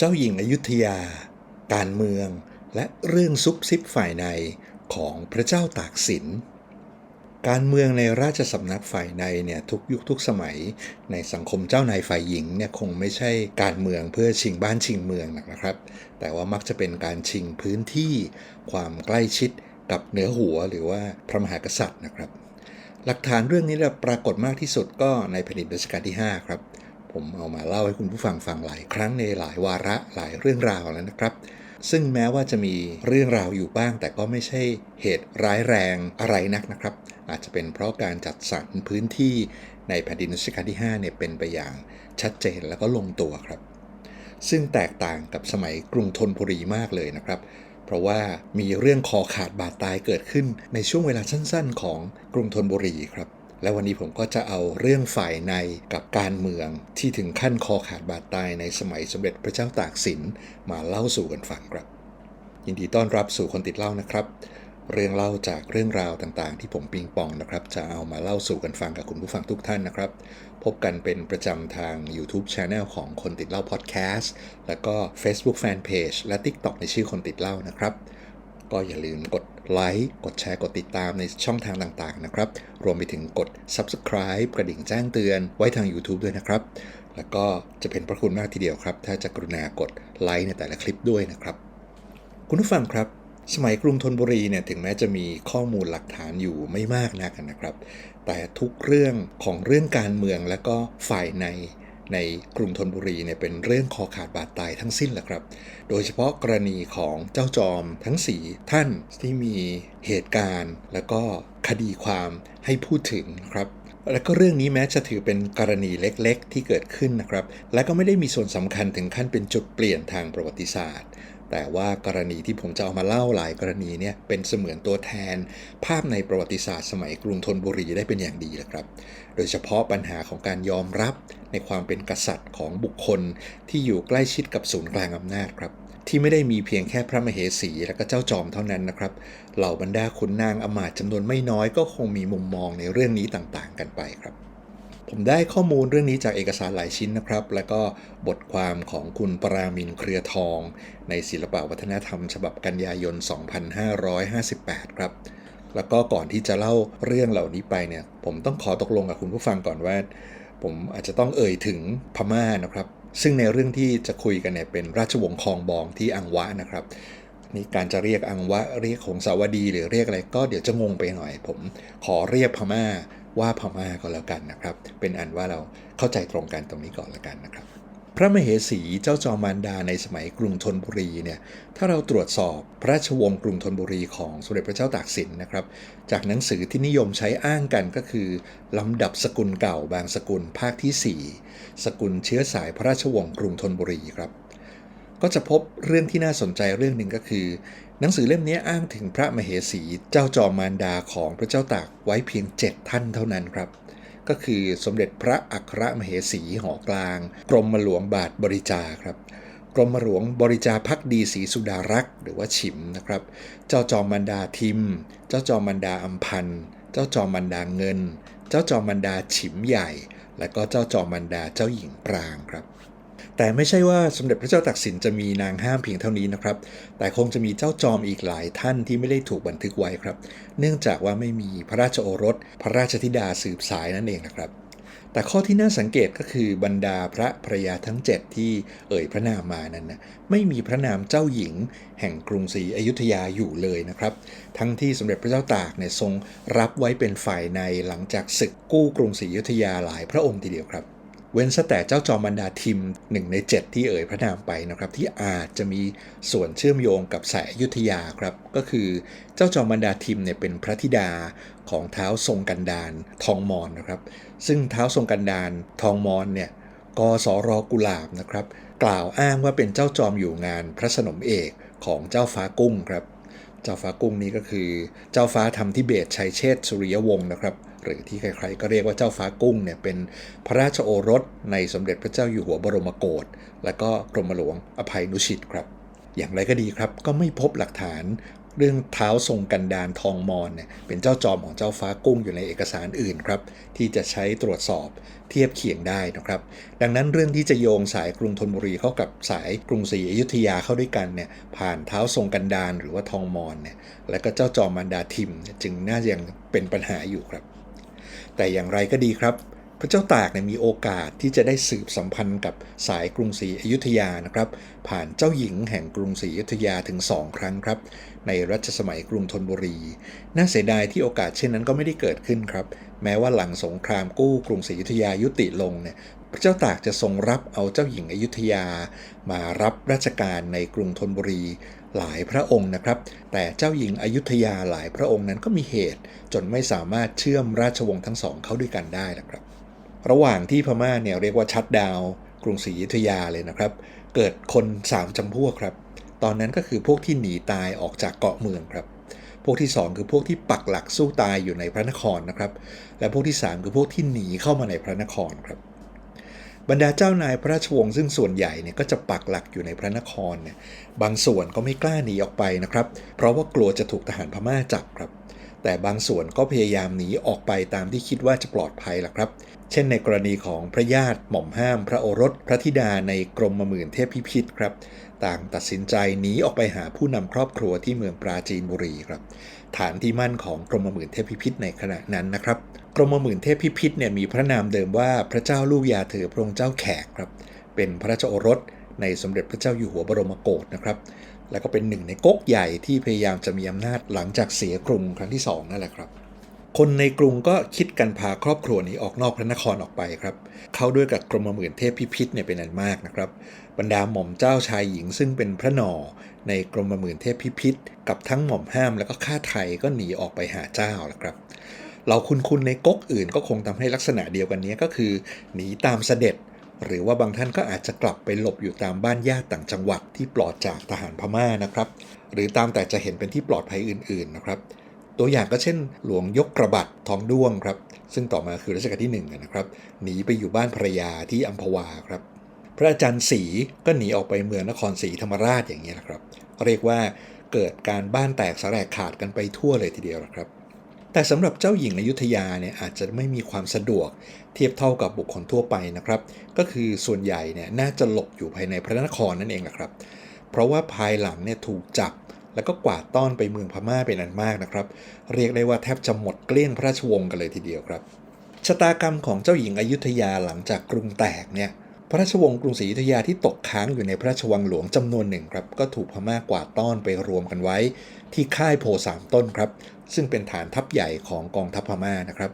เจ้าหญิงอยุธยา การเมือง และเรื่องซุบซิบฝ่ายในของพระเจ้าตากสิน การเมืองในราชสำนักฝ่ายในเนี่ยทุกยุคทุกสมัย ในสังคมเจ้านายฝ่ายหญิงเนี่ยคงไม่ใช่การเมืองเพื่อชิงบ้านชิงเมืองนะครับ แต่ว่ามักจะเป็นการชิงพื้นที่ ความใกล้ชิดกับเหนือหัวหรือว่าพระมหากษัตริย์นะครับ หลักฐานเรื่องนี้ปรากฏมากที่สุดก็ในแผ่นดินรัชกาลที่ 5 ครับ ผมเอามาเล่าให้คุณผู้ฟังฟังหลายครั้งในหลายวาระหลายเรื่องราวแล้วนะครับ ซึ่งแม้ว่าจะมีเรื่องราวอยู่บ้าง แต่ก็ไม่ใช่เหตุร้ายแรงอะไรนักนะครับ อาจจะเป็นเพราะการจัดสรรพื้นที่ในแผ่นดินรัชกาลที่ 5 เนี่ยเป็นไปอย่างชัดเจนแล้วก็ลงตัวครับ ซึ่งแตกต่างกับสมัยกรุงธนบุรีมากเลยนะครับ เพราะว่ามีเรื่องคอขาดบาดตายเกิดขึ้นในช่วงเวลาสั้น ๆ ของกรุงธนบุรีครับ และวันนี้ผมก็จะเอาเรื่องฝ่ายในกับการเมือง ที่ถึงขั้นคอขาดบาดตายในสมัยสมเด็จพระเจ้าตากสินมาเล่าสู่กันฟังครับ ยินดีต้อนรับสู่คนติดเล่านะครับ เรื่องเล่าจากเรื่องราวต่างๆ ที่ผมปิงปองนะครับ จะเอามาเล่าสู่กันฟังกับคุณผู้ฟังทุกท่านนะครับ พบกันเป็นประจำทาง YouTube Channel ของคนติดเล่า Podcast แล้วก็ Facebook Fanpage และ TikTok ในชื่อคนติดเล่านะครับ ก็อย่าลืมกด ไลค์กดแชร์กดติดตามในช่องทางต่างๆนะครับ รวมไปถึงกด Subscribe กระดิ่งแจ้งเตือนไว้ทาง YouTube ด้วยนะครับ แล้วก็จะเป็นพระคุณมากทีเดียวครับ ถ้าจะกรุณากดไลค์ในแต่ละคลิปด้วยนะครับ คุณผู้ฟังครับสมัยกรุงธนบุรีเนี่ยถึงแม้จะมีข้อมูลหลักฐานอยู่ไม่มากนักนะครับ แต่ทุกเรื่องของเรื่องการเมืองและก็ฝ่ายใน ในกรุงธนบุรีเนี่ยเป็นเรื่องคอขาดบาดตายทั้งสิ้นแหละครับ โดยเฉพาะกรณีของเจ้าจอมทั้ง 4 ท่านที่มีเหตุการณ์ แล้วก็คดีความให้พูดถึงนะครับและก็เรื่องนี้แม้จะถือเป็นกรณีเล็กๆ ที่เกิดขึ้นนะครับ และก็ไม่ได้มีส่วนสำคัญถึงขั้นเป็นจุดเปลี่ยนทางประวัติศาสตร์ แต่ว่ากรณีที่ผมจะเอามาเล่าหลายกรณีเนี่ยเป็นเสมือนตัวแทน ภาพในประวัติศาสตร์สมัยกรุงธนบุรีได้เป็นอย่างดีแหละครับ โดยเฉพาะปัญหาของการยอมรับในความเป็นกษัตริย์ของบุคคลที่อยู่ใกล้ชิดกับศูนย์กลางอำนาจครับที่ไม่ได้มีเพียงแค่พระมเหสีและก็เจ้าจอมเท่านั้นนะครับ เหล่าบรรดาขุนนางอมาตย์จำนวนไม่น้อยก็คงมีมุมมองในเรื่องนี้ต่างๆ กันไปครับ ผมได้ข้อมูลเรื่องนี้จากเอกสารหลายชิ้นนะครับ แล้วก็บทความของคุณปรามินเครือทอง ในศิลปวัฒนธรรม ฉบับกันยายน 2558 ครับ แล้วก็ก่อนที่จะเล่าเรื่องเหล่านี้ไปเนี่ย ผมต้องขอตกลงกับคุณผู้ฟังก่อนว่า ผมอาจจะต้องเอ่ยถึงพม่านะครับ ซึ่งในเรื่องที่จะคุยกันเนี่ยเป็นราชวงศ์คองบองที่อังวะนะครับนี่การจะเรียกอังวะเรียกของสาวดีหรือเรียกอะไรก็เดี๋ยวจะงงไปหน่อย ผมขอเรียกพม่า ว่าพม่าก็แล้วกันนะครับ เป็นอันว่าเราเข้าใจตรงกันตรงนี้ก่อนแล้วกันนะครับ พระมเหสีเจ้าจอมมารดาในสมัยกรุงธนบุรีเนี่ยถ้าเราตรวจสอบพระราชวงศ์กรุงธนบุรีของสมเด็จพระเจ้าตากสินนะครับ จากหนังสือที่นิยมใช้อ้างกันก็คือ ลำดับสกุลเก่าบางสกุลภาคที่ 4 สกุลเชื้อสายพระราชวงศ์กรุงธนบุรีครับ ก็จะพบเรื่องที่น่าสนใจเรื่องหนึ่งก็คือ หนังสือเล่มนี้อ้างถึงพระมเหสีเจ้าจอมมารดาของพระเจ้าตากไว้เพียง 7 ท่านเท่านั้นครับ ก็คือสมเด็จพระอัครมเหสีหอกลาง กรมหลวงบาทบริจาครับกรมหลวงบริจาพักดีศรีสุดารักษ์หรือว่าฉิมนะครับ เจ้าจอมมันดาทิม เจ้าจอมมันดาอัมพันธ์เจ้าจอมมันดาเงิน เจ้าจอมมันดาฉิมใหญ่ และก็เจ้าจอมมันดาเจ้าหญิงปรางครับ แต่ไม่ใช่ว่าสมเด็จพระเจ้าตากสินจะมีนางห้ามเพียงเท่านี้นะครับ แต่คงจะมีเจ้าจอมอีกหลายท่านที่ไม่ได้ถูกบันทึกไว้ครับ เนื่องจากว่าไม่มีพระราชโอรส พระราชธิดาสืบสายนั่นเองนะครับ แต่ข้อที่น่าสังเกตก็คือบรรดาพระภรยาทั้ง 7 ที่เอ่ยพระนามมานั้นนะไม่มีพระนามเจ้าหญิง แห่งกรุงศรีอยุธยาอยู่เลยนะครับ ทั้งที่สมเด็จพระเจ้าตากเนี่ยทรงรับไว้เป็นฝ่ายในหลังจากศึกกู้กรุงศรีอยุธยาหลายพระองค์ทีเดียวครับ เว้นแต่เจ้าจอมบรรดาทิมหนึ่งใน 7 ที่เอ่ยพระนามไปนะครับ ที่อาจจะมีส่วนเชื่อมโยงกับสายยุทธยาครับ ก็คือเจ้าจอมบรรดาทิมเนี่ยเป็นพระธิดาของเท้าทรงกันดานทองมอนนะครับ ซึ่งเท้าทรงกันดานทองมอนเนี่ยกสรกุหลาบนะครับ กล่าวอ้างว่าเป็นเจ้าจอมอยู่งานพระสนมเอกของเจ้าฟ้ากุ้งครับ เจ้าฟ้ากุ้งนี้ก็คือเจ้าฟ้าทำทิเบตชัยเชษสุริยวงศ์นะครับ หรือที่ใครๆก็เรียกว่าเจ้าฟ้ากุ้งเนี่ยเป็นพระราชโอรสในสมเด็จพระเจ้าอยู่หัวบรมโกศและก็กรมหลวงอภัยนุชิตครับ อย่างไรก็ดีครับ ก็ไม่พบหลักฐานเรื่องเท้าทรงกันดานทองมอนเนี่ยเป็นเจ้าจอมของเจ้าฟ้ากุ้งอยู่ในเอกสารอื่นครับ ที่จะใช้ตรวจสอบเทียบเคียงได้นะครับ ดังนั้นเรื่องที่จะโยงสายกรุงธนบุรีเข้ากับสายกรุงศรีอยุธยาเข้าด้วยกันเนี่ยผ่านเท้าทรงกันดานหรือว่าทองมอนเนี่ยและก็เจ้าจอมมันดาทิม จึงน่าจะยังเป็นปัญหาอยู่ครับ แต่อย่างไรก็ดีครับ พระเจ้าตากมีโอกาสที่จะได้สืบสัมพันธ์กับสายกรุงศรีอยุธยานะครับ ผ่านเจ้าหญิงแห่งกรุงศรีอยุธยาถึง 2 ครั้งครับ ในรัชสมัยกรุงธนบุรี น่าเสียดายที่โอกาสเช่นนั้นก็ไม่ได้เกิดขึ้นครับ แม้ว่าหลังสงครามกู้กรุงศรีอยุธยายุติลงเนี่ย ระเจ้าตากจะทรงรับเอาเจ้าหญิงอยุธยา มารับราชการในกรุงธนบุรีหลายพระองค์นะครับ แต่เจ้าหญิงอยุธยาหลายพระองค์นั้นก็มีเหตุ จนไม่สามารถเชื่อมราชวงศ์ทั้งสองเข้าด้วยกันได้นะครับ ระหว่างที่พม่าเนี่ยเรียกว่าชัดดาวกรุงศรีอยุธยาเลยนะครับ เกิดคน 3จำพวกครับ ตอนนั้นก็คือพวกที่หนีตายออกจากเกาะเมืองครับพวกที่ 2 คือพวกที่ปักหลักสู้ตายอยู่ในพระนครนะครับ และพวกที่ 3 คือพวกที่หนีเข้ามาในพระนครครับ บรรดาเจ้านายพระราชวงศ์ซึ่งส่วนใหญ่เนี่ยก็จะปักหลักอยู่ในพระนครเนี่ยบางส่วนก็ไม่กล้าหนีออกไปนะครับ เพราะว่ากลัวจะถูกทหารพม่าจับครับ แต่บางส่วนก็พยายามหนีออกไปตามที่คิดว่าจะปลอดภัยล่ะครับ เช่นในกรณีของพระญาติหม่อมห้ามพระโอรสพระธิดาในกรมหมื่นเทพพิพิธครับ ต่างตัดสินใจหนีออกไปหาผู้นำครอบครัวที่เมืองปราจีนบุรีครับ ฐานที่มั่นของกรมหมื่นเทพพิพิธในขณะนั้นนะครับ กรมหมื่นเทพพิพิธเนี่ยมีพระนามเดิมว่าพระเจ้าลูกยาเธอพระองค์เจ้าแขกครับ เป็นพระราชโอรสในสมเด็จพระเจ้าอยู่หัวบรมโกศนะครับ และก็เป็นหนึ่งในก๊กใหญ่ที่พยายามจะมีอำนาจหลังจากเสียกรุงครั้งที่สองนั่นแหละครับ คนในกรุงก็คิดกันพาครอบครัวนี้ออกนอกพระนครออกไปครับ เข้าด้วยกับกรมหมื่นเทพพิพิธเนี่ยเป็นอันมากนะครับ บรรดาหม่อมเจ้าชายหญิงซึ่งเป็นพระหนอในกรมหมื่นเทพพิพิธกับทั้งหม่อมห้ามแล้วก็ข้าไทยก็หนีออกไปหาเจ้าแล้วครับเราคุณคุณในก๊กอื่นก็คงทำให้ลักษณะเดียวกันนี้ก็คือ หนีตามเสด็จ หรือว่าบางท่านก็อาจจะกลับไปหลบอยู่ตามบ้านญาติต่างจังหวัดที่ปลอดจากทหารพม่านะครับ หรือตามแต่จะเห็นเป็นที่ปลอดภัยอื่นๆนะครับ ตัวอย่างก็เช่น หลวงยกกระบัดทองด้วงครับ ซึ่งต่อมาคือรัชกาลที่1นะครับหนีไปอยู่บ้านภรรยาที่อัมพวาครับ พระอาจารย์ศรีก็หนีออกไปเมืองนครศรีธรรมราชอย่างนี้ยนะครับ เรียกว่าเกิดการบ้านแตกสลายขาดกันไปทั่วเลยทีเดียวครับ แต่สำหรับเจ้าหญิงอยุธยาเนี่ยอาจจะไม่มีความสะดวก เทียบเท่ากับบุคคลทั่วไปนะครับ ก็คือส่วนใหญ่เนี่ยน่าจะหลบอยู่ภายในพระนครนั่นเองแหละครับ เพราะว่าภายหลังเนี่ยถูกจับ แล้วก็กวาดต้อนไปเมืองพม่าเป็นอันมากนะครับ เรียกได้ว่าแทบจะหมดเกลี้ยงพระราชวงศ์กันเลยทีเดียวครับ ชะตากรรมของเจ้าหญิงอยุธยาหลังจากกรุงแตกเนี่ยพระราชวงศ์กรุงศรีอยุธยาที่ตกค้างอยู่ในพระราชวังหลวงจำนวนหนึ่งครับก็ถูกพม่ากวาดต้อนไปรวมกันไว้ ที่ค่ายโพสามต้นครับ ซึ่งเป็นฐานทัพใหญ่ของกองทัพพม่านะครับ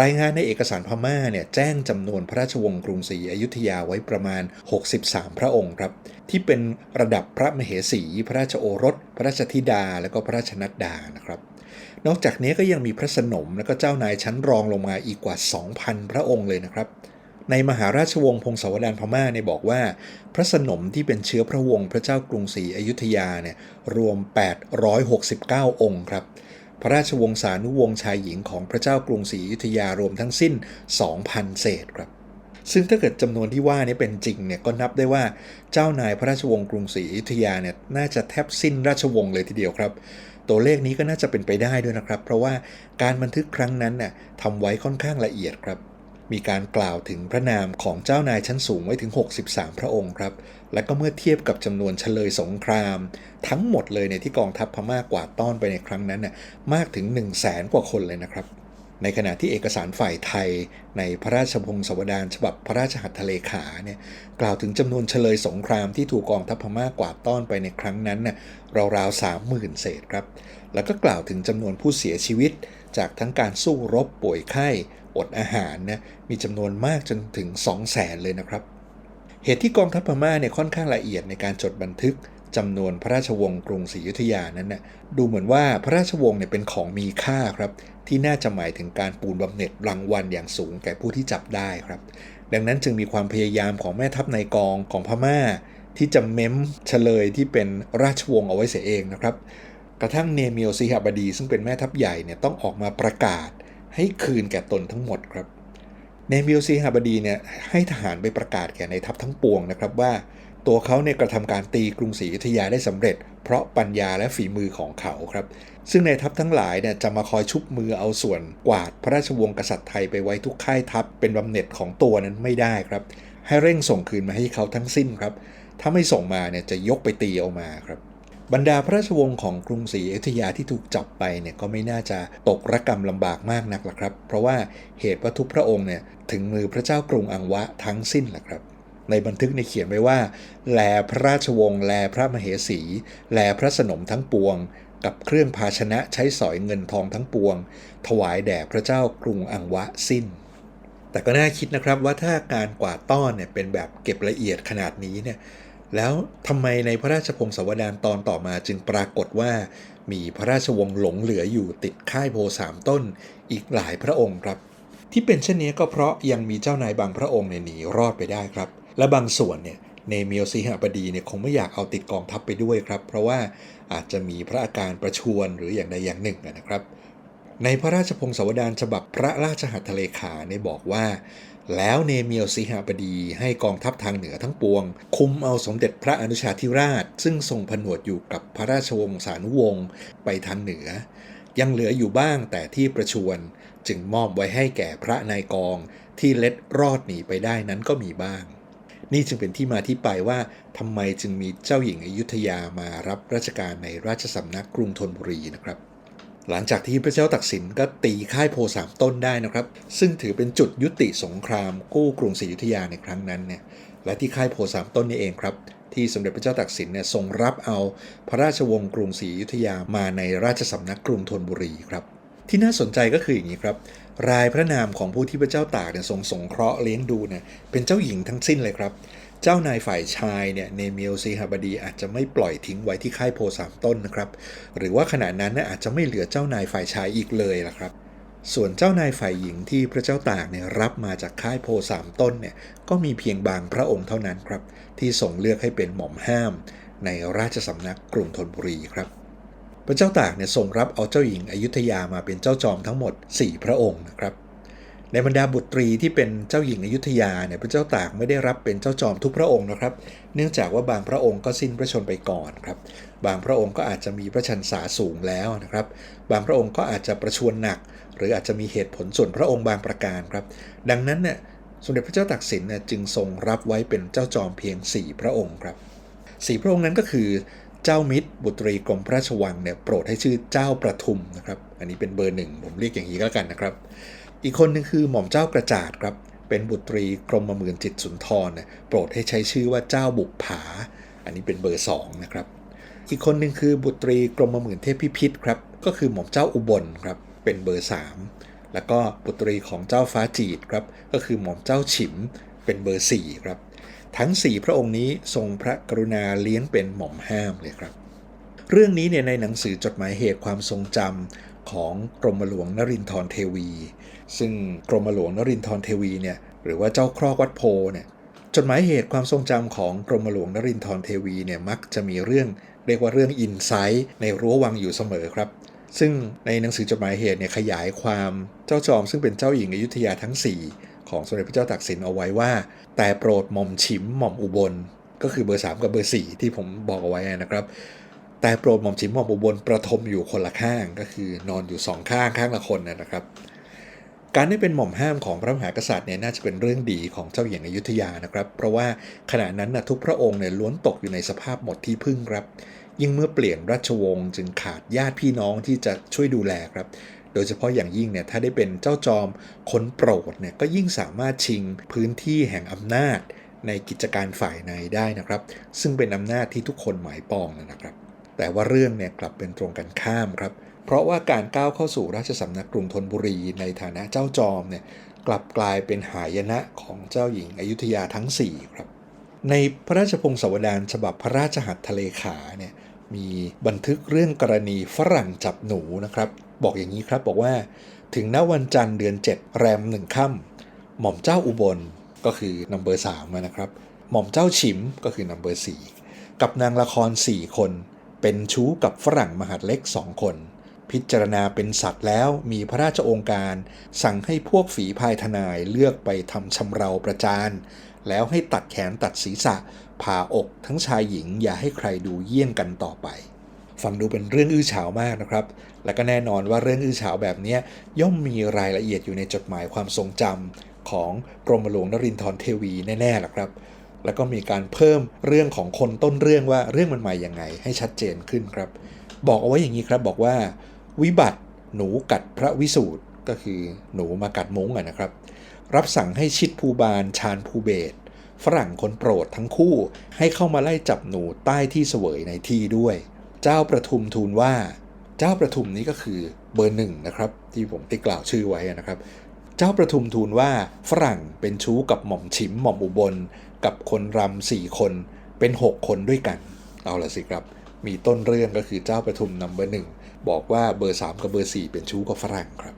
รายงานในเอกสารพม่าเนี่ยแจ้งจำนวนพระราชวงศ์กรุงศรีอยุธยาไว้ประมาณ 63 พระองค์ครับ ที่เป็นระดับพระมเหสี พระราชโอรส พระราชธิดา และก็พระราชนัดดานะครับ นอกจากนี้ก็ยังมีพระสนมและก็เจ้านายชั้นรองลงมาอีกกว่า 2,000 พระองค์เลยนะครับในมหาราชวงศ์พงศาวดารพม่าเนี่ยบอกว่า พระสนมที่เป็นเชื้อพระวงศ์พระเจ้ากรุงศรีอยุธยาเนี่ยรวม 869 องค์ครับ พระราชวงศานุวงศ์ชายหญิงของพระเจ้ากรุงศรีอยุธยารวมทั้งสิ้น 2,000 เศษครับ ซึ่งถ้าเกิดจำนวนที่ว่านี้เป็นจริงเนี่ยก็นับได้ว่าเจ้านายพระราชวงศ์กรุงศรีอยุธยาเนี่ยน่าจะแทบสิ้นราชวงศ์เลยทีเดียวครับตัวเลขนี้ก็น่าจะเป็นไปได้ด้วยนะครับ เพราะว่าการบันทึกครั้งนั้นน่ะทำไว้ค่อนข้างละเอียดครับ มีการกล่าวถึงพระนามของเจ้านายชั้นสูงไว้ถึง 63 พระองค์ครับ และก็เมื่อเทียบกับจำนวนเฉลยสงคราม ทั้งหมดเลยเนี่ยที่กองทัพพม่ากวาดต้อนไปในครั้งนั้นน่ะมากถึง 1 0 0 0 0แสนกว่าคนเลยนะครับในขณะที่เอกสารฝ่ายไทยในพระราชพงศาวดารฉบับพระราชหัตถเลขาเนี่ยกล่าวถึงจำนวนเฉลยสงครามที่ถูกกองทัพพม่ากวาดต้อนไปในครั้งนั้นน่ะราวๆสามหมื่นเศษครับ แล้วก็กล่าวถึงจำนวนผู้เสียชีวิต จากทั้งการสู้รบป่วยไข้ อดอาหารนะมีจำนวนมากจนถึง 2 0 0แสนเลยนะครับ เหตุที่กองทัพพม่าเนี่ยค่อนข้างละเอียดในการจดบันทึกจำนวนพระราชวงศ์กรุงศรีอยุธยานั้นนะ่ะดูเหมือนว่าพระราชวงศ์เนี่ยเป็นของมีค่าครับ ที่น่าจะหมายถึงการปูนบำเหน็จรางวัลอย่างสูงแก่ผู้ที่จับได้ครับ ดังนั้นจึงมีความพยายามของแม่ทัพในกองของพม่า ที่จะเม้มเฉลยที่เป็นราชวงศ์เอาไว้เสียเองนะครับ กระทั่งเนมียวซีฮาบดี ซึ่งเป็นแม่ทัพใหญ่เนี่ยต้องออกมาประกาศ ให้คืนแก่ตนทั้งหมดครับเนมียวซีฮาบดีเนี่ยให้ทหารไปประกาศแก่ในทัพทั้งปวงนะครับว่า ตัวเขาเนี่ยกระทำการตีกรุงศรีอยุธยาได้สำเร็จ เพราะปัญญาและฝีมือของเขาครับ ซึ่งในทัพทั้งหลายเนี่ยจะมาคอยชุบมือเอาส่วนกวาดพระราชวงศ์กษัตริย์ไทยไปไว้ทุกค่ายทัพเป็นบำเหน็จของตัวนั้นไม่ได้ครับ ให้เร่งส่งคืนมาให้เขาทั้งสิ้นครับ ถ้าไม่ส่งมาเนี่ยจะยกไปตีเอามาครับ บรรดาพระราชวงศ์ของกรุงศรีอยุธยาที่ถูกจับไปเนี่ยก็ไม่น่าจะตกระกรรมลำบากมากนักหรอกครับ เพราะว่าเหตุว่าทุกพระองค์เนี่ยถึงมือพระเจ้ากรุงอังวะทั้งสิ้นแหละครับ ในบันทึกในเขียนไว้ว่า แลพระราชวงศ์แลพระมเหสี แลพระสนมทั้งปวง กับเครื่องภาชนะใช้สอยเงินทองทั้งปวง ถวายแด่พระเจ้ากรุงอังวะสิ้นแต่ก็น่าคิดนะครับว่าถ้าการกวาดต้อนเนี่ยเป็นแบบเก็บละเอียดขนาดนี้เนี่ย แล้วทำไมในพระราชพงศาวดารตอนต่อมาจึงปรากฏว่า มีพระราชวงศ์หลงเหลืออยู่ติดค่ายโพสามต้นอีกหลายพระองค์ครับ ที่เป็นเช่นนี้ก็เพราะยังมีเจ้านายบางพระองค์เนี่ยหนีรอดไปได้ครับ และบางส่วนเนี่ยเนเมียวสีหบดีเนี่ยคงไม่อยากเอาติดกองทัพไปด้วยครับ เพราะว่าอาจจะมีพระอาการประชวรหรืออย่างใดอย่างหนึ่งนะครับ ในพระราชพงศาวดารฉบับพระราชหัตถเลขาเนี่ยบอกว่า แล้วเนเมียวสีหบดีให้กองทัพทางเหนือทั้งปวง คุมเอาสมเด็จพระอนุชาธิราช ซึ่งทรงผนวดอยู่กับพระราชวงศ์สานุวงศ์ไปทางเหนือ ยังเหลืออยู่บ้างแต่ที่ประชวรจึงมอบไว้ให้แก่พระนายกองที่เล็ดรอดหนีไปได้นั้นก็มีบ้าง นี่จึงเป็นที่มาที่ไปว่าทำไมจึงมีเจ้าหญิงอยุธยามารับราชการในราชสำนักกรุงธนบุรีนะครับ หลังจากที่พระเจ้าตักสินก็ตีค่ายโพสามต้นได้นะครับ ซึ่งถือเป็นจุดยุติสงครามกู้กรุงศรีอยุธยาในครั้งนั้นเนี่ยและที่ค่ายโพสามต้นนี้เองครับ ที่สมเด็จพระเจ้าตักสินเนี่ยทรงรับเอาพระราชวงศ์กรุงศรีอยุธยามาในราชสำนักกรุงธนบุรีครับ ที่น่าสนใจก็คืออย่างนี้ครับ รายพระนามของผู้ที่พระเจ้าตากเนี่ยทรงสงเคราะห์เลี้ยงดูเนี่ยเป็นเจ้าหญิงทั้งสิ้นเลยครับ เจ้านายฝ่ายชายเนี่ยเนเมียวซีฮาบดีอาจจะไม่ปล่อยทิ้งไว้ที่ค่ายโพสามต้นนะครับ หรือว่าขณะนั้นน่ยอาจจะไม่เหลือเจ้านายฝ่ายชายอีกเลยล่ะครับ ส่วนเจ้านายฝ่ายหญิงที่พระเจ้าตากเนี่ยรับมาจากค่ายโพสามต้นเนี่ยก็มีเพียงบางพระองค์เท่านั้นครับ ที่ทรงเลือกให้เป็นหม่อมห้าม ในราชสำนักกรุงธนบุรีครับพระเจ้าตากเนี่ยทรงรับเอาเจ้าหญิงอยุธยามาเป็นเจ้าจอมทั้งหมด 4 พระองค์นะครับ ในบรรดาบุตรีที่เป็นเจ้าหญิงอยุธยาเนี่ยพระเจ้าตากไม่ได้รับเป็นเจ้าจอมทุกพระองค์นะครับ เนื่องจากว่าบางพระองค์ก็สิ้นพระชนไปก่อนครับ บางพระองค์ก็อาจจะมีพระชันษาสูงแล้วนะครับ บางพระองค์ก็อาจจะประชวรหนัก หรืออาจจะมีเหตุผลส่วนพระองค์บางประการครับ ดังนั้นเนี่ยสมเด็จพระเจ้าตากสินเนี่ยจึงทรงรับไว้เป็นเจ้าจอมเพียง 4 พระองค์ครับสี่พระองค์นั้นก็คือเจ้ามิตรบุตรีกรมพระราชวังเนี่ยโปรดให้ชื่อเจ้าประทุมนะครับ อันนี้เป็นเบอร์หนึ่งผมเรียกอย่างนี้ก็แล้วกันนะครับ อีกคนหนึงคือหม่อมเจ้ากระจาดครับ เป็นบุตรีกรมหมื่นจิตสุนทรเนี่ยโปรดให้ใช้ชื่อว่าเจ้าบุกผา อันนี้เป็นเบอร์สองนะครับ อีกคนหนึ่งคือบุตรีกรมหมื่นเทพพิพิธครับ ก็คือหม่อมเจ้าอุบลครับ เป็นเบอร์สามแล้วก็บุตรีของเจ้าฟ้าจีดครับ ก็คือหม่อมเจ้าฉิม เป็นเบอร์สี่ครับ ทั้ง4พระองค์นี้ทรงพระกรุณาเลี้ยงเป็นหม่อมห้ามเลยครับ เรื่องนี้เนี่ยในหนังสือจดหมายเหตุความทรงจำของกรมหลวงนรินทรเทวี ซึ่งกรมหลวงนรินทรเทวีเนี่ยหรือว่าเจ้าครอกวัดโพเนี่ยจดหมายเหตุความทรงจำของกรมหลวงนรินทรเทวีเนี่ยมักจะมีเรื่องเรียกว่าเรื่องอินไซต์ในรั้ววังอยู่เสมอครับ ซึ่งในหนังสือจดหมายเหตุเนี่ยขยายความเจ้าจอมซึ่งเป็นเจ้าหญิงอยุธยาทั้ง 4 ของสมเด็จพระเจ้าตากสินเอาไว้ว่า แต่โปรดหม่อมฉิมหม่อมอุบล ก็คือเบอร์ 3 กับเบอร์ 4 ที่ผมบอกเอาไว้นะครับแต่โปรดหม่อมฉิมหม่อมอุบลประทมอยู่คนละข้างก็คือนอนอยู่สองข้างข้างละคนนะครับ การได้เป็นหม่อมห้ามของพระมหากษัตริย์เนี่ยน่าจะเป็นเรื่องดีของเจ้าหญิงอยุธยานะครับ เพราะว่าขณะนั้นนะทุกพระองค์เนี่ยล้วนตกอยู่ในสภาพหมดที่พึ่งครับ ยิ่งเมื่อเปลี่ยนราชวงศ์จึงขาดญาติพี่น้องที่จะช่วยดูแลครับ โดยเฉพาะอย่างยิ่งเนี่ยถ้าได้เป็นเจ้าจอมคนโปรดเนี่ยก็ยิ่งสามารถชิงพื้นที่แห่งอำนาจในกิจการฝ่ายในได้นะครับ ซึ่งเป็นอำนาจที่ทุกคนหมายปองนะครับ แต่ว่าเรื่องเนี่ยกลับเป็นตรงกันข้ามครับ เพราะว่าการก้าวเข้าสู่ราชสำนักกรุงธนบุรีในฐานะเจ้าจอมเนี่ยกลับกลายเป็นหายนะของเจ้าหญิงอยุธยาทั้ง 4 ครับ ในพระราชพงศาวดารฉบับพระราชหัตถเลขาเนี่ยมีบันทึกเรื่องกรณีฝรั่งจับหนูนะครับ บอกอย่างนี้ครับบอกว่าถึงณวันจันทร์เดือน 7 แรมหนึ่งค่ำหม่อมเจ้าอุบลก็คือนัมเบอร์สามนะครับ หม่อมเจ้าฉิมก็คือนัมเบอร์สี่กับนางละคร 4 คน เป็นชู้กับฝรั่งมหาดเล็ก2คน พิจารณาเป็นสัตว์แล้วมีพระราชองค์การ สั่งให้พวกฝีพายทนายเลือกไปทำชำเราประจานแล้วให้ตัดแขนตัดศีรษะผ่าอกทั้งชายหญิงอย่าให้ใครดูเยี่ยงกันต่อไปฟังดูเป็นเรื่องอื้อฉาวมากนะครับ และก็แน่นอนว่าเรื่องอื้อฉาวแบบนี้ย่อมมีรายละเอียดอยู่ในจดหมายความทรงจำของกรมหลวงนรินทร์เทวีแน่ๆล่ะครับ แล้วก็มีการเพิ่มเรื่องของคนต้นเรื่องว่าเรื่องมันมาอย่างไง ให้ชัดเจนขึ้นครับ บอกเอาไว้อย่างนี้ครับบอกว่า วิบัติหนูกัดพระวิสูตรก็คือหนูมากัดม้งอะนะครับ รับสั่งให้ชิดภูบาลชาญภูเบศฝรั่งคนโปรดทั้งคู่ให้เข้ามาไล่จับหนูใต้ที่เสวยในที่ด้วย เจ้าประทุมทูลว่า เจ้าประทุมนี้ก็คือเบอร์หนึ่งนะครับ ที่ผมได้กล่าวชื่อไว้นะครับ เจ้าประทุมทูลว่าฝรั่งเป็นชู้กับหม่อมฉิมหม่อมอุบล กับคนรำสี่คนเป็น 6 คนด้วยกัน เอาละสิครับ มีต้นเรื่องก็คือเจ้าประทุมนำเบอร์หนึ่งบอกว่าเบอร์ 3 กับเบอร์ 4 เป็นชู้กับฝรั่งครับ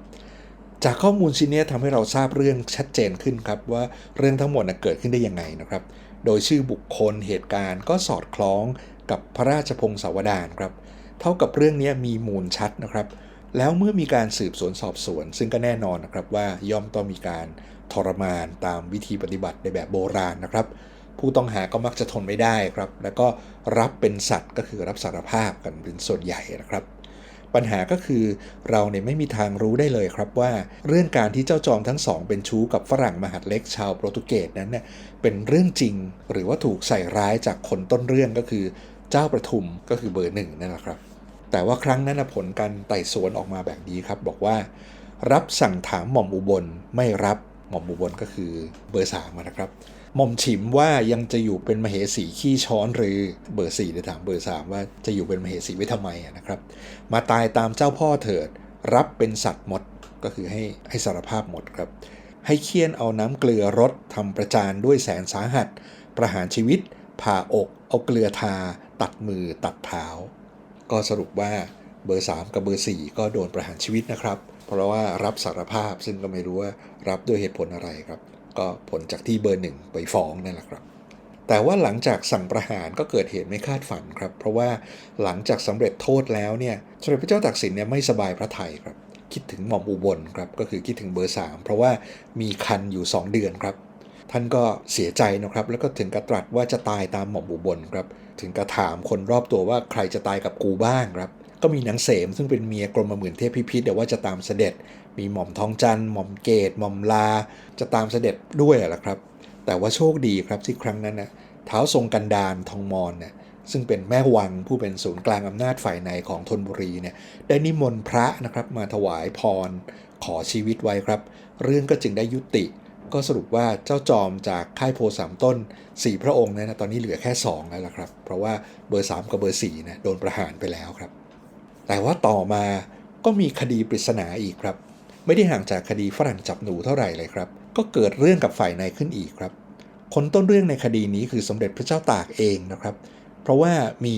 จากข้อมูลชิ้นนี้ทำให้เราทราบเรื่องชัดเจนขึ้นครับว่าเรื่องทั้งหมดนะเกิดขึ้นได้ยังไงนะครับ โดยชื่อบุคคลเหตุการณ์ก็สอดคล้องกับพระราชพงศาวดารครับ เท่ากับเรื่องนี้มีมูลชัดนะครับ แล้วเมื่อมีการสืบสวนสอบสวน ซึ่งก็แน่นอนนะครับว่าย่อมต้องมีการ ทรมานตามวิธีปฏิบัติในแบบโบราณนะครับ ผู้ต้องหาก็มักจะทนไม่ได้ครับ แล้วก็รับเป็นสัตว์ก็คือรับสารภาพกันเป็นส่วนใหญ่นะครับ ปัญหาก็คือเราเนี่ยไม่มีทางรู้ได้เลยครับว่า เรื่องการที่เจ้าจอมทั้งสองเป็นชู้กับฝรั่งมหาดเล็กชาวโปรตุเกสนั้นเนี่ยเป็นเรื่องจริงหรือว่าถูกใส่ร้ายจากคนต้นเรื่องก็คือเจ้าประทุมก็คือเบอร์หนึ่งนั่นแหละครับแต่ว่าครั้งนั้นผลการไต่สวนออกมาแบบนี้ครับ บอกว่า รับสั่งถามหม่อมอุบลไม่รับ หม่อมอุบลก็คือเบอร์สามนะครับหม่อมฉิมว่ายังจะอยู่เป็นมเหสีขี้ช้อนหรือเบอร์สี่เลยถามเบอร์สามว่าจะอยู่เป็นมเหสีไว้ทำไมนะครับ มาตายตามเจ้าพ่อเถิด รับเป็นสัตว์หมดก็คือให้ให้สารภาพหมดครับ ให้เคี่ยนเอาน้ำเกลือรสทำประจานด้วยแสนสาหัส ประหารชีวิต ผ่าอก เอาเกลือทา ตัดมือตัดเท้า ก็สรุปว่าเบอร์ 3 กับเบอร์ 4 ก็โดนประหารชีวิตนะครับ เพราะว่ารับสารภาพซึ่งก็ไม่รู้ว่ารับด้วยเหตุผลอะไรครับ ก็ผลจากที่เบอร์หนึ่งไปฟ้องนั่นแหละครับ แต่ว่าหลังจากสั่งประหารก็เกิดเหตุไม่คาดฝันครับ เพราะว่าหลังจากสำเร็จโทษแล้วเนี่ยสมเด็จพระเจ้าตากสินเนี่ยไม่สบายพระทัยครับ คิดถึงหม่อมอุบลครับก็คือคิดถึงเบอร์ 3 เพราะว่ามีคันอยู่ 2 เดือนครับท่านก็เสียใจนะครับ แล้วก็ถึงกระตรัสว่าจะตายตามหม่อมอุบลครับ ถึงกระถามคนรอบตัวว่าใครจะตายกับกูบ้างครับ ก็มีนางเสม ซึ่งเป็นเมียกรมหมื่นเทพพิพิธแต่ว่าจะตามเสด็จ มีหม่อมทองจันทร์หม่อมเกตหม่อมลา จะตามเสด็จด้วยแหละครับ แต่ว่าโชคดีครับที่ครั้งนั้นนะเท้าทรงกันดารทองมอนเนี่ยซึ่งเป็นแม่วังผู้เป็นศูนย์กลางอำนาจฝ่ายในของธนบุรีเนี่ยได้นิมนต์พระนะครับมาถวายพร ขอชีวิตไว้ครับ เรื่องก็จึงได้ยุติ ก็สรุปว่าเจ้าจอมจากค่ายโพสามต้น 4 พระองค์นยนะตอนนี้เหลือแค่ 2 แล้วล่ะครับ เพราะว่าเบอร์ 3 กับเบอร์4นะโดนประหารไปแล้วครับ แต่ว่าต่อมาก็มีคดีปริศนาอีกครับ ไม่ได้ห่างจากคดีฝรั่งจับหนูเท่าไหร่เลยครับ ก็เกิดเรื่องกับฝ่ายในขึ้นอีกครับ คนต้นเรื่องในคดีนี้คือสมเด็จพระเจ้าตากเองนะครับ เพราะว่ามี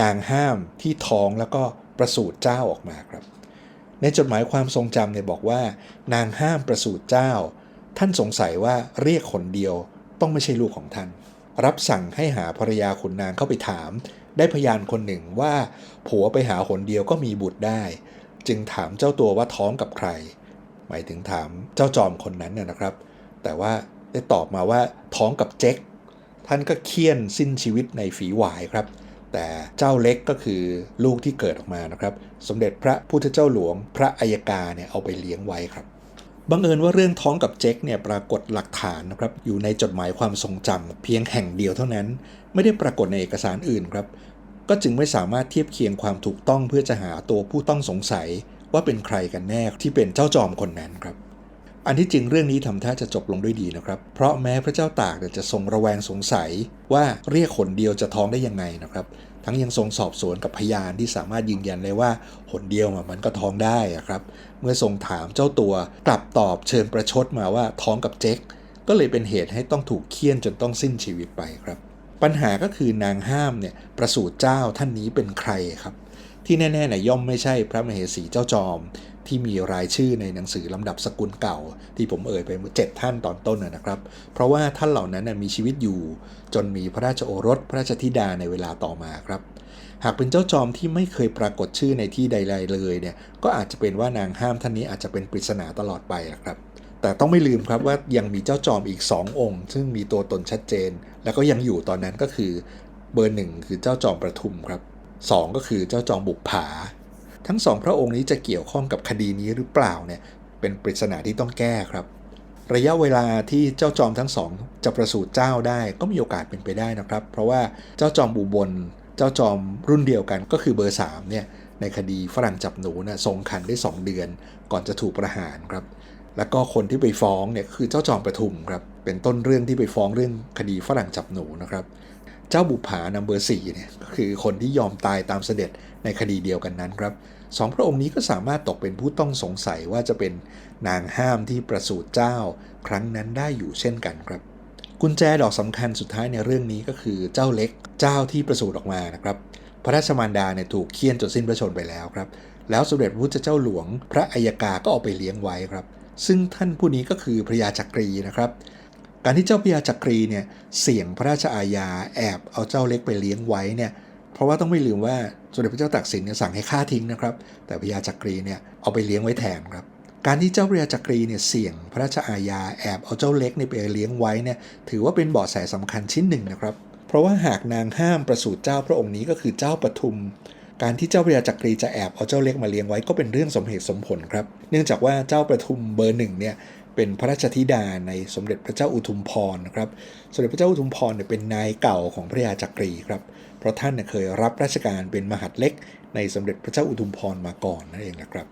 นางห้ามที่ท้องแล้วก็ประสูติเจ้าออกมาครับ ในจดหมายความทรงจำเนี่ยบอกว่า นางห้ามประสูติเจ้า ท่านสงสัยว่าเรียกคนเดียวต้องไม่ใช่ลูกของท่าน รับสั่งให้หาภรรยาขุนนางเข้าไปถาม ได้พยานคนหนึ่งว่าผัวไปหาหนเดียวก็มีบุตรได้ จึงถามเจ้าตัวว่าท้องกับใคร หมายถึงถามเจ้าจอมคนนั้นน่ะนะครับ แต่ว่าได้ตอบมาว่าท้องกับเจ๊กท่านก็เคี่ยนสิ้นชีวิตในฝีหวายครับ แต่เจ้าเล็กก็คือลูกที่เกิดออกมานะครับ สมเด็จพระพุทธเจ้าหลวงพระอัยกาเนี่ยเอาไปเลี้ยงไว้ครับ บังเอิญว่าเรื่องท้องกับเจ๊กเนี่ยปรากฏหลักฐานนะครับอยู่ในจดหมายความทรงจำเพียงแห่งเดียวเท่านั้น ไม่ได้ปรากฏในเอกสารอื่นครับ ก็จึงไม่สามารถเทียบเคียงความถูกต้องเพื่อจะหาตัวผู้ต้องสงสัยว่าเป็นใครกันแน่ที่เป็นเจ้าจอมคนนั้นครับ อันที่จริงเรื่องนี้ทำท่าจะจบลงด้วยดีนะครับ เพราะแม้พระเจ้าตากจะทรงระแวงสงสัยว่าเรียกขนเดียวจะท้องได้ยังไงนะครับ ทั้งยังทรงสอบสวนกับพยานที่สามารถยืนยันเลยว่าหนเดียวมันก็ท้องได้ครับ เมื่อทรงถามเจ้าตัวกลับตอบเชิญประชดมาว่าท้องกับเจ๊กก็เลยเป็นเหตุให้ต้องถูกเคี่ยนจนต้องสิ้นชีวิตไปครับ ปัญหาก็คือนางห้ามเนี่ยประสูติเจ้าท่านนี้เป็นใครครับ ที่แน่ๆนะย่อมไม่ใช่พระมเหสีเจ้าจอม ที่มีรายชื่อในหนังสือลำดับสกุลเก่า ที่ผมเอ่ยไปเจ็ดท่านตอนต้นนะครับ เพราะว่าท่านเหล่านั้นมีชีวิตอยู่ จนมีพระราชโอรสพระราชธิดาในเวลาต่อมาครับ หากเป็นเจ้าจอมที่ไม่เคยปรากฏชื่อในที่ใดๆเลยเนี่ยก็อาจจะเป็นว่านางห้ามท่านนี้อาจจะเป็นปริศนาตลอดไปนะครับแต่ต้องไม่ลืมครับว่ายังมีเจ้าจอมอีก 2 องค์ ซึ่งมีตัวตนชัดเจน แล้วก็ยังอยู่ตอนนั้นก็คือเบอร์หนึ่งคือเจ้าจอมประทุมครับสองก็คือเจ้าจอมบุกผา ทั้งสองพระองค์นี้จะเกี่ยวข้องกับคดีนี้หรือเปล่าเนี่ยเป็นปริศนาที่ต้องแก้ครับ ระยะเวลาที่เจ้าจอมทั้งสองจะประสูติเจ้าได้ก็มีโอกาสเป็นไปได้นะครับ เพราะว่าเจ้าจอมอุบล เจ้าจอมรุ่นเดียวกันก็คือเบอร์3เนี่ยในคดีฝรั่งจับหนูนะทรงคันได้ 2 เดือน ก่อนจะถูกประหารครับแล้วก็คนที่ไปฟ้องเนี่ยคือเจ้าจอมประทุมครับเป็นต้นเรื่องที่ไปฟ้องเรื่องคดีฝรั่งจับหนูนะครับ เจ้าบุปผานัมเบอร์สี่เนี่ยก็คือคนที่ยอมตายตามเสด็จ ในคดีเดียวกันนั้นครับสองพระองค์นี้ก็สามารถตกเป็นผู้ต้องสงสัยว่าจะเป็นนางห้ามที่ประสูติเจ้าครั้งนั้นได้อยู่เช่นกันครับ กุญแจดอกสำคัญสุดท้ายในเรื่องนี้ก็คือเจ้าเล็กเจ้าที่ประสูติออกมานะครับ พระราชมารดาเนี่ยถูกเคี่ยนจนสิ้นพระชนไปแล้วครับ แล้วสมเด็จพระพุทธเจ้าหลวง พระอัยกาก็เอาไปเลี้ยงไว้ครับ ซึ่งท่านผู้นี้ก็คือพระยาจักรีนะครับการที่เจ้าพระยาจักรีเนี่ยเสี่ยงพระราชอาญาแอบเอาเจ้าเล็กไปเลี้ยงไว้เนี่ย เพราะว่าต้องไม่ลืมว่าสมเด็จพระเจ้าตากสินเนี่ยสั่งให้ฆ่าทิ้งนะครับ แต่พระยาจักรีเนี่ยเอาไปเลี้ยงไว้แทนครับ การที่เจ้าพระยาจักรีเนี่ยเสี่ยงพระราชอาญาแอบเอาเจ้าเล็กนี่ไปเลี้ยงไว้เนี่ยถือว่าเป็นเบาะแสสำคัญชิ้นหนึ่งนะครับ เพราะว่าหากนางห้ามประสูติเจ้าพระองค์นี้ก็คือเจ้าปทุม การที่เจ้าพระยาจักรีจะแอบเอาเจ้าเล็กมาเลี้ยงไว้ก็เป็นเรื่องสมเหตุสมผลครับ เนื่องจากว่าเจ้าประทุมเบอร์หนึ่งเนี่ย เป็นพระราชธิดาในสมเด็จพระเจ้าอุทุมพรนะครับ สมเด็จพระเจ้าอุทุมพรเนี่ยเป็นนายเก่าของพระยาจักรีครับ เพราะท่านเนี่ยเคยรับราชการเป็นมหาดเล็ก ในสมเด็จพระเจ้าอุทุมพรมาก่อนนั่นเองนะครับ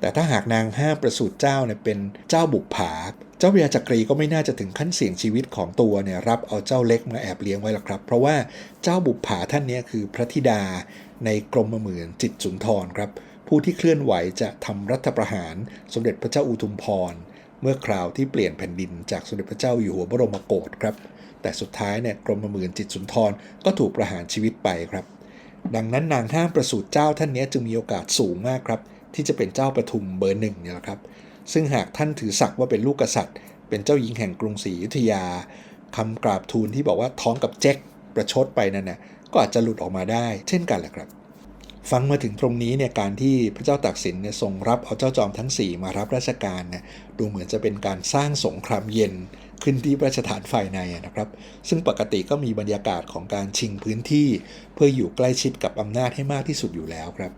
แต่ถ้าหากนางห้าประสูติเจ้าเนี่ยเป็นเจ้าบุกผา เจ้าพระยาจักรีก็ไม่น่าจะถึงขั้นเสี่ยงชีวิตของตัวเนี่ยรับเอาเจ้าเล็กมาแอบเลี้ยงไว้หรอกครับ เพราะว่าเจ้าบุกผาท่านเนี้คือพระธิดา ในกรมเหมือนจิตสุนทรครับ ผู้ที่เคลื่อนไหวจะทำรัฐประหาร สมเด็จพระเจ้าอุทุมพร เมื่อคราวที่เปลี่ยนแผ่นดินจากสมเด็จพระเจ้าอยู่หัวบรมโกศครับ แต่สุดท้ายเนี่ยกรมหมื่นจิตสุนทรก็ถูกประหารชีวิตไปครับ ดังนั้นนางห้ามประสูติเจ้าท่านนี้จึงมีโอกาสสูงมากครับ ที่จะเป็นเจ้าประทุมเบอร์หนึ่งเนี่ยแหละครับ ซึ่งหากท่านถือศักดิ์ว่าเป็นลูกกษัตริย์ เป็นเจ้าหญิงแห่งกรุงศรีอยุธยาคำกราบทูลที่บอกว่าท้องกับแจ็คประชดไปนั่นน่ะก็อาจจะหลุดออกมาได้ เช่นกันแหละครับ ฟังมาถึงตรงนี้เนี่ยการที่พระเจ้าตากสินเนี่ยทรงรับเอาเจ้าจอมทั้ง 4 มารับราชการเนี่ยดูเหมือนจะเป็นการสร้างสงครามเย็นขึ้นที่ระราชฐานฝ่ายในนะครับ ซึ่งปกติก็มีบรรยากาศของการชิงพื้นที่เพื่ออยู่ใกล้ชิดกับอำนาจให้มากที่สุดอยู่แล้วครับ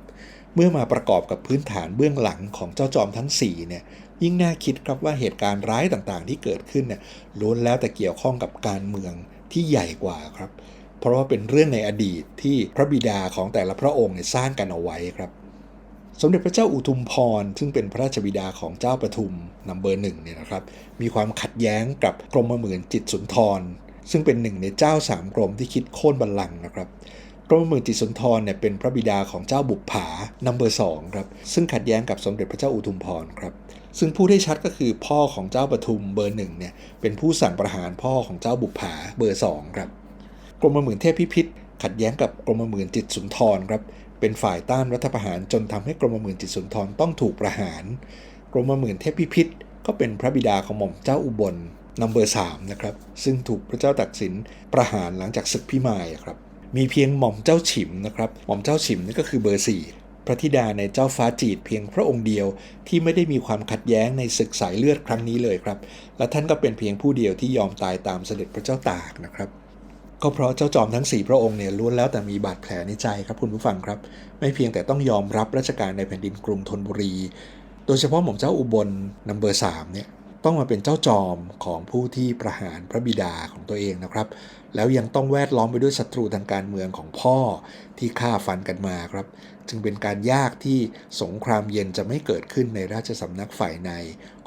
เมื่อมาประกอบกับพื้นฐานเบื้องหลังของเจ้าจอมทั้ง4เนี่ยยิ่งน่าคิดครับว่าเหตุการณ์ร้ายต่างๆ ที่เกิดขึ้นเนี่ยล้วนแล้วแต่เกี่ยวข้องกับการเมืองที่ใหญ่กว่าครับ เพราะว่าเป็นเรื่องในอดีตที่พระบิดาของแต่ละพระองค์สร้างกันเอาไว้ครับ สมเด็จพระเจ้าอุทุมพร ซึ่งเป็นพระราชบิดาของเจ้าปทุมนัมเบอร์หนึ่งเนี่ยนะครับ มีความขัดแย้งกับกรมหมื่นจิตสุนทร ซึ่งเป็นหนึ่งในเจ้าสามกรมที่คิดโค่นบัลลังก์นะครับกรมหมื่นจิตสุนทรเนี่ยเป็นพระบิดาของเจ้าบุปผานัมเบอร์สองครับ ซึ่งขัดแย้งกับสมเด็จพระเจ้าอุทุมพรครับ ซึ่งผู้ได้ชัดก็คือพ่อของเจ้าปทุมเบอร์หนึ่งเนี่ยเป็นผู้สั่งประหารพ่อของเจ้าบุปผาเบอร์สองครับ กรมหมื่นเทพพิพิธขัดแย้งกับกรมหมื่นจิตสุนทรครับเป็นฝ่ายต้านรัฐประหารจนทำให้กรมหมื่นจิตสุนทรต้องถูกประหาร กรมหมื่นเทพพิพิธก็เป็นพระบิดาของหม่อมเจ้าอุบลนัมเบอร์สามนะครับซึ่งถูกพระเจ้าตักสินประหารหลังจากศึกพิมายครับมีเพียงหม่อมเจ้าฉิมนะครับหม่อมเจ้าฉิมนี่ก็คือเบอร์สี่พระธิดาในเจ้าฟ้าจีดเพียงพระองค์เดียวที่ไม่ได้มีความขัดแย้งในศึกสายเลือดครั้งนี้เลยครับ และท่านก็เป็นเพียงผู้เดียวที่ยอมตายตามเสด็จพระเจ้าตากนะครับ ก็เพราะเจ้าจอมทั้ง 4 พระองค์เนี่ยล้วนแล้วแต่มีบาดแผลในใจครับคุณผู้ฟังครับ ไม่เพียงแต่ต้องยอมรับราชการในแผ่นดินกรุงธนบุรี โดยเฉพาะหม่อมเจ้าอุบลนัมเบอร์สามเนี่ยต้องมาเป็นเจ้าจอมของผู้ที่ประหารพระบิดาของตัวเองนะครับ แล้วยังต้องแวดล้อมไปด้วยศัตรูทางการเมืองของพ่อที่ฆ่าฟันกันมาครับ จึงเป็นการยากที่สงครามเย็นจะไม่เกิดขึ้นในราชสำนักฝ่ายใน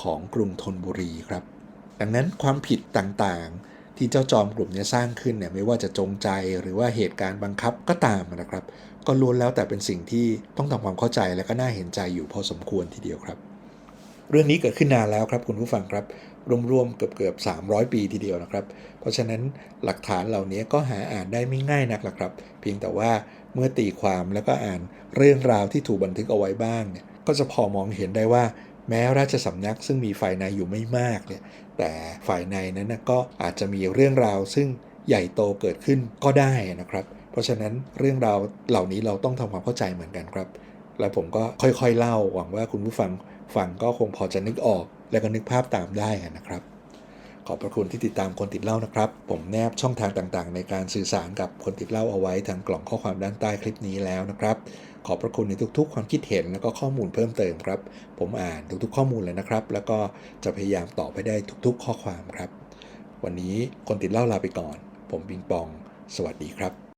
ของกรุงธนบุรีครับ ดังนั้นความผิดต่างๆ ที่เจ้าจอมกลุ่มนี้สร้างขึ้นเนี่ยไม่ว่าจะจงใจหรือว่าเหตุการณ์บังคับก็ตามนะครับ ก็ล้วนแล้วแต่เป็นสิ่งที่ต้องทำความเข้าใจและก็น่าเห็นใจอยู่พอสมควรทีเดียวครับ เรื่องนี้เกิดขึ้นนานแล้วครับคุณผู้ฟังครับรวมๆเกือบเกือบ300 ปีทีเดียวนะครับ เพราะฉะนั้นหลักฐานเหล่านี้ก็หาอ่านได้ไม่ง่ายนักหรอกครับ เพียงแต่ว่าเมื่อตีความแล้วก็อ่านเรื่องราวที่ถูกบันทึกเอาไว้บ้างเนี่ยก็จะพอมองเห็นได้ว่า แม้ราชสำนักซึ่งมีฝ่ายในอยู่ไม่มากเนี่ยแต่ฝ่ายในนั้นนะก็อาจจะมีเรื่องราวซึ่งใหญ่โตเกิดขึ้นก็ได้นะครับ เพราะฉะนั้นเรื่องราวเหล่านี้เราต้องทำความเข้าใจเหมือนกันครับ และผมก็ค่อยๆเล่าหวังว่าคุณผู้ฟังฟังก็คงพอจะนึกออก และก็นึกภาพตามได้นะครับขอบพระคุณที่ติดตามคนติดเล้านะครับ ผมแนบช่องทางต่างๆ ในการสื่อสารกับคนติดเล้าเอาไว้ทางกล่องข้อความด้านใต้คลิปนี้แล้วนะครับ ขอบพระคุณในทุกๆ ความคิดเห็นและก็ข้อมูลเพิ่มเติมครับ ผมอ่านทุกๆ ข้อมูลเลยนะครับ แล้วก็จะพยายามตอบไปได้ทุกๆ ข้อความครับ วันนี้คนติดเล่าลาไปก่อน ผมปิงปอง สวัสดีครับ